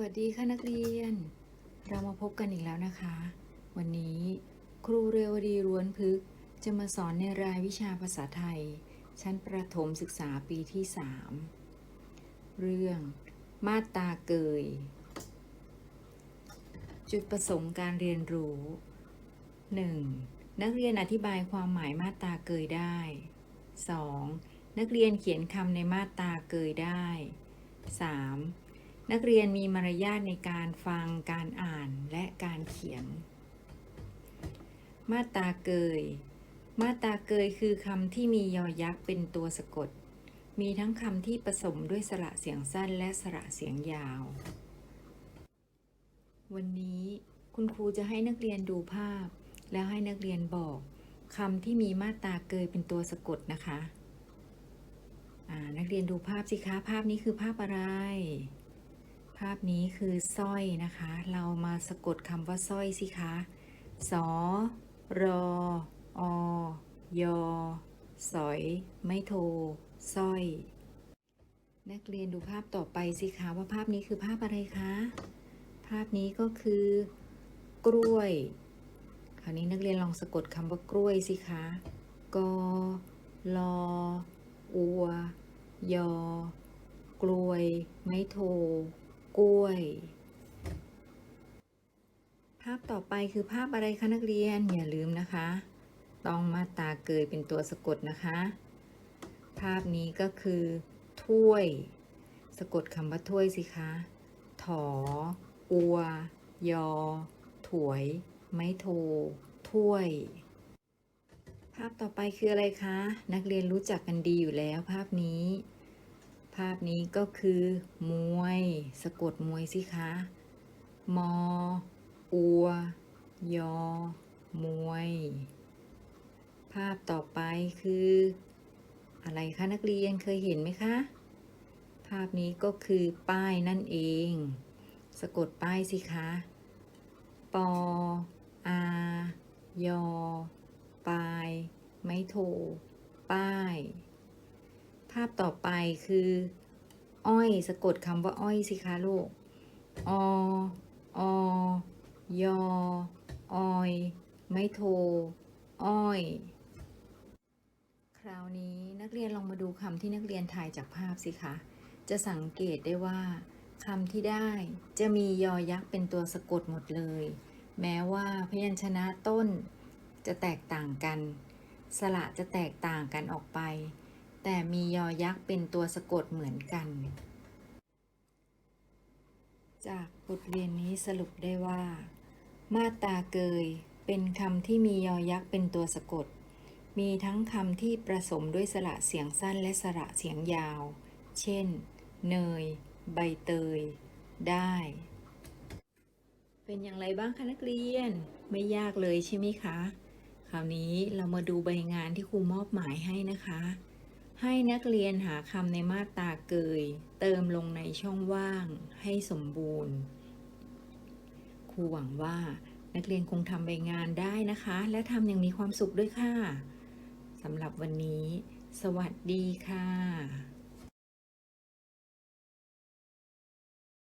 สวัสดีค่ะนักเรียน เรามาพบกันอีกแล้วนะคะ วันนี้ครูเรวดีร้วนพึกจะมาสอนในรายวิชาภาษาไทย ชั้นประถมศึกษาปีที่ 3 เรื่อง มาตาเกย จุดประสงค์การเรียนรู้ 1. นักเรียนอธิบายความหมายมาตาเกยได้ 2. นักเรียนเขียนคำในมาตาเกยได้ 3. นักเรียนมีมารยาทในการฟังการอ่านและการเขียน มาตาเกย มาตาเกยคือคำที่มียอยักษ์เป็นตัวสะกด มีทั้งคำที่ผสมด้วยสระเสียงสั้นและสระเสียงยาว วันนี้คุณครูจะให้นักเรียนดูภาพ แล้วให้นักเรียนบอกคำที่มีมาตาเกยเป็นตัวสะกดนะคะ นักเรียนดูภาพสิคะ ภาพนี้คือภาพอะไร ภาพนี้คือสร้อยนะคะ เรามาสะกดคำว่าสร้อยสิคะ สอรออยอสอย ไม่โทสร้อย นักเรียนดูภาพต่อไปสิคะว่าภาพนี้คือภาพอะไรคะ ภาพนี้ก็คือกล้วย คราวนี้นักเรียนลองสะกดคำว่ากล้วยสิคะ กอลอ อัว ยอ กล้วย ไม่โท กล้วย ภาพต่อไปคือภาพอะไรคะนักเรียนอย่าลืมนะคะ ต้องมาตาเกยเป็นตัวสะกดนะคะ ภาพนี้ก็คือ ถ้วย สะกดคำว่าถ้วยสิคะถอ อัว ยอ ถวย ไม่โท ถ้วย ภาพต่อไปคืออะไรคะ นักเรียนรู้จักกันดีอยู่แล้วภาพนี้ ภาพนี้ก็คือ มวย สะกดมวยสิคะ มอ อัว ยอ มวย ภาพต่อไปคือ อะไรคะนักเรียนเคยเห็นไหมคะ ภาพนี้ก็คือป้ายนั่นเอง สะกดป้ายสิคะ ปอ อา ยอ ปาย ไม่โท ป้าย พต่อไปคือ อ้อยสะกดคำว่าอ้อยสิคะลูกออยอออย ไม่โท อ้อย คราวนี้นักเรียนลองมาดูคำที่นักเรียนถ่ายจากภาพสิคะ จะสังเกตได้ว่าคำที่ได้จะมียอยักษ์เป็นตัวสะกดหมดเลย แม้ว่าพยัญชนะต้นจะแตกต่างกัน สระจะแตกต่างกันออกไป แต่มียอยักษ์เป็นตัวสะกดเหมือนกัน จากบทเรียนนี้สรุปได้ว่า มาตาเกยเป็นคำที่มียอยักษ์เป็นตัวสะกด มีทั้งคำที่ประสมด้วยสระเสียงสั้นและสระเสียงยาว เช่น เนย ใบเตย ได้ เป็นอย่างไรบ้างคะนักเรียน ไม่ยากเลยใช่ไหมคะ คราวนี้เรามาดูใบงานที่ครูมอบหมายให้นะคะ ให้นักเรียนหาคำในมาตราเกย เติมลงในช่องว่างให้สมบูรณ์ ครูหวังว่านักเรียนคงทำใบงานได้นะคะ และทำอย่างมีความสุขด้วยค่ะสำหรับวันนี้ สวัสดีค่ะ